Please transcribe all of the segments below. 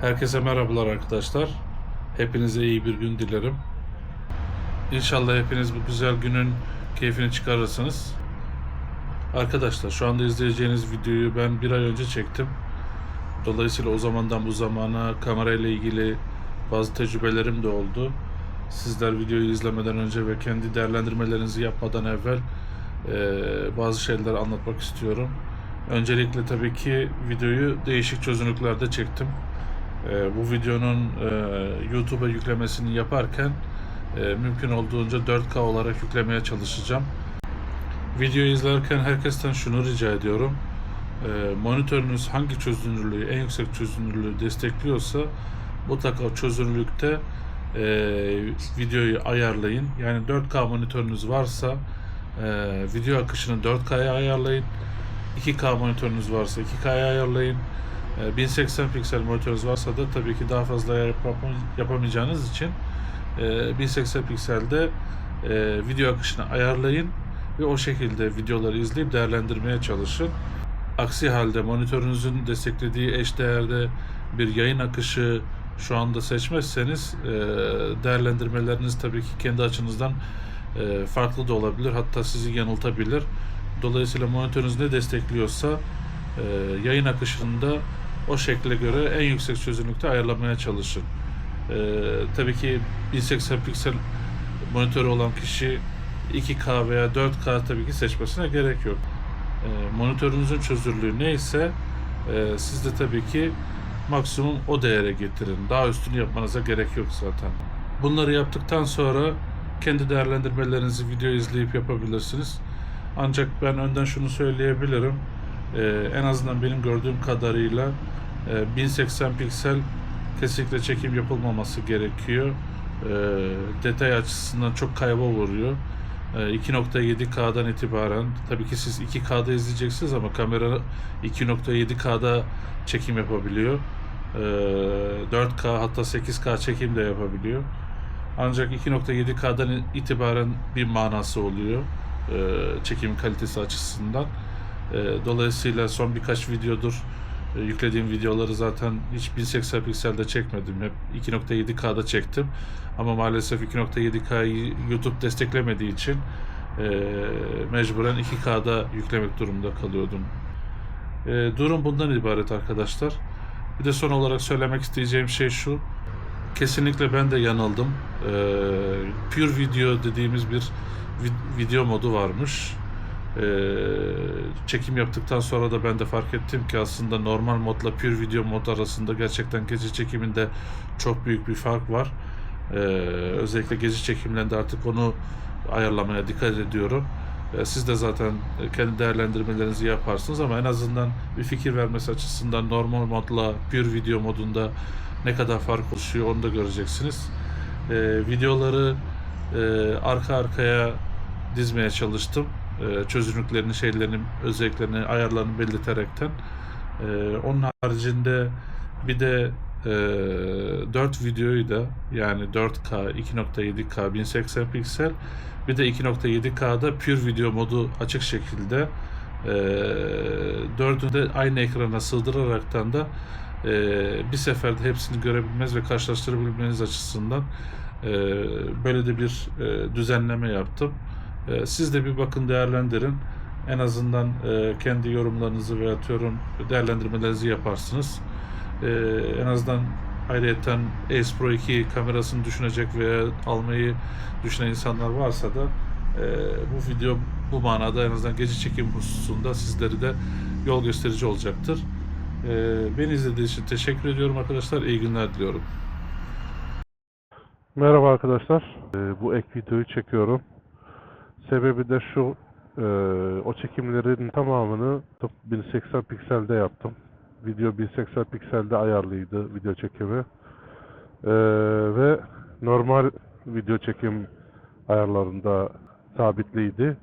Herkese merhabalar arkadaşlar. Hepinize iyi bir gün dilerim. İnşallah hepiniz bu güzel günün keyfini çıkarırsınız. Arkadaşlar şu anda izleyeceğiniz videoyu ben bir ay önce çektim. Dolayısıyla o zamandan bu zamana kamerayla ilgili bazı tecrübelerim de oldu. Sizler videoyu izlemeden önce ve kendi değerlendirmelerinizi yapmadan evvel eee, bazı şeyler anlatmak istiyorum. Öncelikle tabii ki videoyu değişik çözünürlüklerde çektim. Ee, bu videonun e, YouTube'a yüklemesini yaparken e, mümkün olduğunca 4K olarak yüklemeye çalışacağım. Videoyu izlerken herkesten şunu rica ediyorum. E, monitörünüz hangi çözünürlüğü, en yüksek çözünürlüğü destekliyorsa mutlaka çözünürlükte e, videoyu ayarlayın. Yani 4K monitörünüz varsa e, video akışını 4K'ya ayarlayın. 2K monitörünüz varsa 2K'ya ayarlayın. Ee, 1080 piksel monitörünüz varsa da tabii ki daha fazla ayar yapam- yapamayacağınız için e, 1080 pikselde e, video akışını ayarlayın ve o şekilde videoları izleyip değerlendirmeye çalışın. Aksi halde monitörünüzün desteklediği eşdeğerde bir yayın akışı şu anda seçmezseniz e, değerlendirmeleriniz tabii ki kendi açınızdan e, farklı da olabilir. Hatta sizi yanıltabilir. Dolayısıyla monitörünüz ne destekliyorsa e, yayın akışını da o şekle göre en yüksek çözünürlükte ayarlamaya çalışın. E, tabii ki 1080 piksel monitörü olan kişi 2K veya 4K tabii ki seçmesine gerek yok. E, monitörünüzün çözünürlüğü neyse e, siz de tabii ki maksimum o değere getirin. Daha üstünü yapmanıza gerek yok zaten. Bunları yaptıktan sonra kendi değerlendirmelerinizi video izleyip yapabilirsiniz. Ancak ben önden şunu söyleyebilirim. Ee, en azından benim gördüğüm kadarıyla 1080 piksel kesinlikle çekim yapılmaması gerekiyor. Ee, detay açısından çok kayba vuruyor. Ee, 2.7K'dan itibaren tabii ki siz 2K'da izleyeceksiniz ama kamera 2.7K'da çekim yapabiliyor. Ee, 4K hatta 8K çekim de yapabiliyor. Ancak 2.7K'dan itibaren bir manası oluyor çekim kalitesi açısından. Dolayısıyla son birkaç videodur e, yüklediğim videoları zaten hiç 1080 pikselde çekmedim. Hep 2.7K'da çektim. Ama maalesef 2.7K'yı YouTube desteklemediği için e, mecburen 2K'da yüklemek durumunda kalıyordum. E, durum bundan ibaret arkadaşlar. Bir de son olarak söylemek isteyeceğim şey şu. Kesinlikle ben de yanıldım. Ee, Pure Video dediğimiz bir vid- video modu varmış. Ee, çekim yaptıktan sonra da ben de fark ettim ki aslında normal modla Pure Video mod arasında gerçekten gece çekiminde çok büyük bir fark var. Ee, özellikle gece çekimlerinde artık onu ayarlamaya dikkat ediyorum. Ee, Siz de zaten kendi değerlendirmelerinizi yaparsınız ama en azından bir fikir vermesi açısından normal modla Pure Video modunda ne kadar fark oluşuyor onu da göreceksiniz. Ee, videoları e, arka arkaya dizmeye çalıştım. Ee, çözünürlüklerini, şeylerini, özelliklerini, ayarlarını belirterekten. Ee, onun haricinde bir de e, 4 videoyu da yani 4K, 2.7K, 1080 piksel bir de 2.7K'da Pure Video modu açık şekilde e, dördünü de aynı ekrana sığdıraraktan da e, bir seferde hepsini görebilmeniz ve karşılaştırabilmeniz açısından e, böyle de bir e, düzenleme yaptım. E, siz de bir bakın değerlendirin. En azından e, kendi yorumlarınızı ve atıyorum değerlendirmelerinizi yaparsınız. E, en azından ayrıyeten Ace Pro 2 kamerasını düşünecek veya almayı düşünen insanlar varsa da e, bu video bu manada en azından gece çekim hususunda sizleri de yol gösterici olacaktır. E, beni izlediğiniz için teşekkür ediyorum arkadaşlar. İyi günler diliyorum. Merhaba arkadaşlar. Ee, bu ek videoyu çekiyorum. Sebebi de şu. e, o çekimlerin tamamını 1080 pikselde yaptım. Video 1080 pikselde ayarlıydı video çekimi. Ee, ve normal video çekim ayarlarında sabitliydi.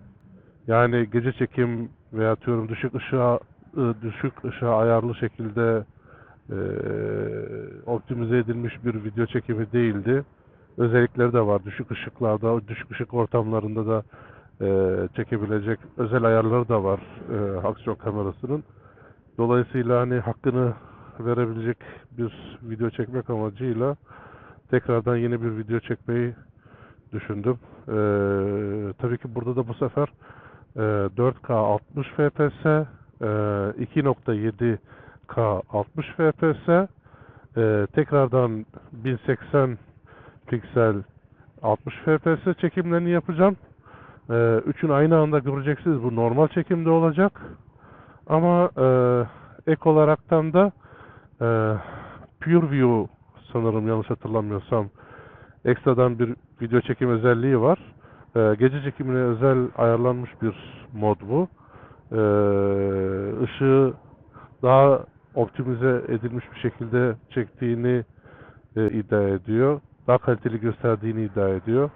Yani gece çekim veya atıyorum düşük ışığa ı, düşük ışığa ayarlı şekilde e, optimize edilmiş bir video çekimi değildi özellikleri de var. Düşük ışıklarda, düşük ışık ortamlarında da e, çekebilecek özel ayarları da var e, aksiyon kamerasının. Dolayısıyla hani hakkını verebilecek bir video çekmek amacıyla tekrardan yeni bir video çekmeyi düşündüm. Ee, tabii ki burada da bu sefer e, 4K 60 FPS, e, 2.7K 60 FPS, e, tekrardan 1080 piksel 60 FPS çekimlerini yapacağım. E, üçün aynı anda göreceksiniz. Bu normal çekimde olacak. Ama e, ek olaraktan da e, PureView sanırım yanlış hatırlamıyorsam ekstradan bir video çekim özelliği var. E, gece çekimine özel ayarlanmış bir mod bu. E, ışığı daha optimize edilmiş bir şekilde çektiğini e, iddia ediyor. Daha kaliteli gösterdiğini iddia ediyor.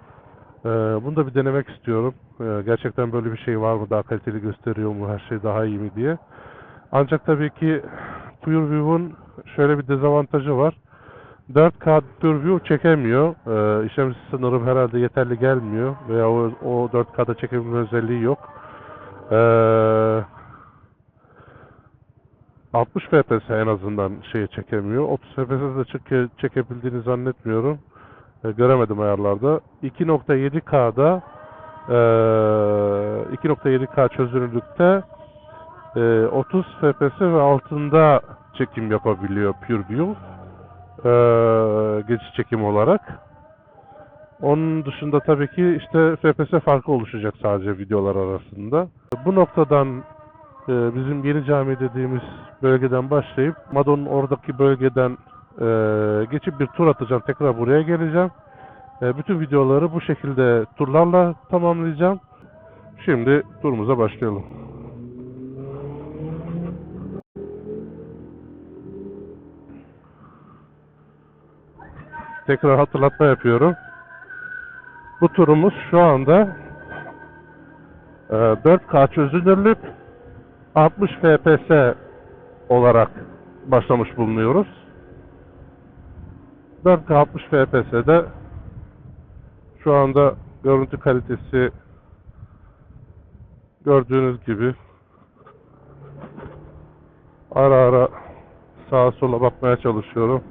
E, bunu da bir denemek istiyorum. E, gerçekten böyle bir şey var mı? Daha kaliteli gösteriyor mu? Her şey daha iyi mi diye. Ancak tabii ki PureView'un şöyle bir dezavantajı var. 4K PureView çekemiyor. Ee, işlemci sınırım herhalde yeterli gelmiyor veya o, o 4K'da çekebilme özelliği yok. Ee, 60 FPS en azından şeye çekemiyor. 30 FPS'de çeke, çekebildiğini zannetmiyorum. Ee, göremedim ayarlarda. 2.7K'da ee, 2.7K çözünürlükte ee, 30 FPS ve altında çekim yapabiliyor PureView ee, geçiş çekim olarak. Onun dışında tabii ki işte FPS farkı oluşacak sadece videolar arasında. Bu noktadan e, bizim yeni cami dediğimiz bölgeden başlayıp Mado'nun oradaki bölgeden e, geçip bir tur atacağım. Tekrar buraya geleceğim. E, bütün videoları bu şekilde turlarla tamamlayacağım. Şimdi turumuza başlayalım. Tekrar hatırlatma yapıyorum. Bu turumuz şu anda e, 4K çözünürlük 60 FPS olarak başlamış bulunuyoruz. 4K 60 FPS'de şu anda görüntü kalitesi gördüğünüz gibi ara ara sağa sola bakmaya çalışıyorum.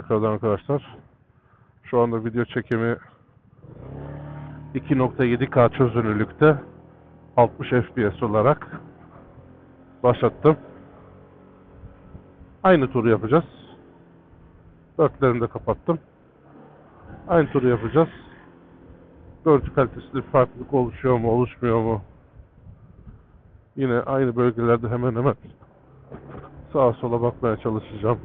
Tekrardan arkadaşlar. Şu anda video çekimi 2.7K çözünürlükte 60 FPS olarak başlattım. Aynı turu yapacağız. Dörtlerini de kapattım. Aynı turu yapacağız. Görüntü kalitesinde farklılık oluşuyor mu, oluşmuyor mu? Yine aynı bölgelerde hemen hemen sağa sola bakmaya çalışacağım.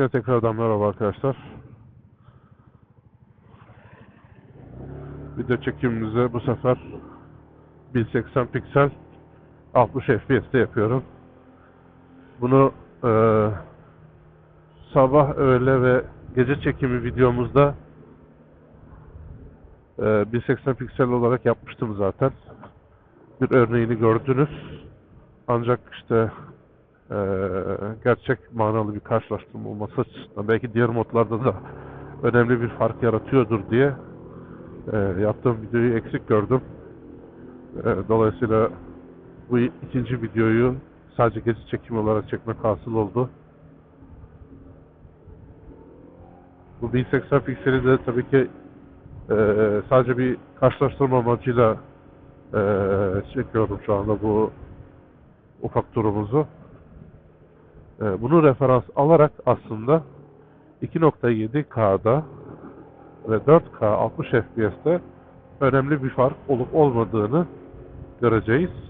Yine tekrardan merhaba arkadaşlar. Video çekimimizi bu sefer 1080 piksel 60 FPS'te yapıyorum. Bunu eee, sabah, öğle ve gece çekimi videomuzda eee 1080 piksel olarak yapmıştım zaten. Bir örneğini gördünüz. Ancak işte eee, gerçek manalı bir karşılaştırma olması açısından belki diğer modlarda da önemli bir fark yaratıyordur diye eee, yaptığım videoyu eksik gördüm. Eee, dolayısıyla bu ikinci videoyu sadece gece çekimi olarak çekmek hasıl oldu. Bu 1080 pikseli de tabii ki eee, sadece bir karşılaştırma amacıyla eee, çekiyorum şu anda bu ufak turumuzu. Ee, bunu referans alarak aslında 2.7K'da ve 4K 60 FPS'te önemli bir fark olup olmadığını göreceğiz.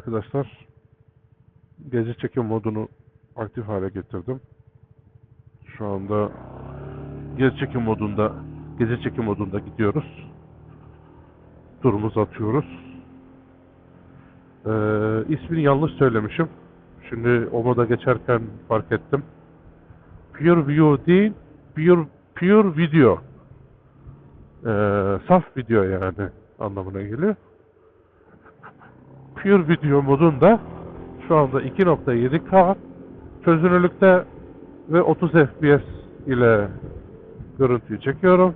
Arkadaşlar. Gece çekim modunu aktif hale getirdim. Şu anda gece çekim modunda gece çekim modunda gidiyoruz. Turumuzu atıyoruz. Ee, ismini yanlış söylemişim. Şimdi o moda geçerken fark ettim. Pure View değil, Pure, pure Video. Ee, saf video yani anlamına geliyor. Pure Video modunda şu anda 2.7K çözünürlükte ve 30 FPS ile görüntüyü çekiyorum.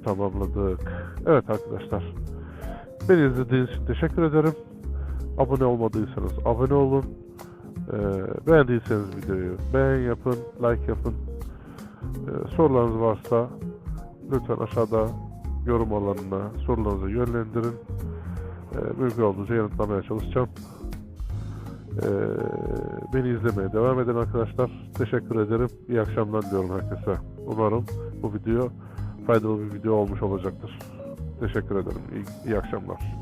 Ve turumuzu tamamladık. Evet arkadaşlar. Beni izlediğiniz için teşekkür ederim. Abone olmadıysanız abone olun. Ee, beğendiyseniz videoyu beğen yapın, like yapın. Ee, sorularınız varsa lütfen aşağıda yorum alanına sorularınızı yönlendirin. Ee, mümkün olduğunca yanıtlamaya çalışacağım. Ee, beni izlemeye devam edin arkadaşlar. Teşekkür ederim. İyi akşamlar diliyorum herkese. Umarım bu video faydalı bir video olmuş olacaktır. Teşekkür ederim. İyi, iyi akşamlar.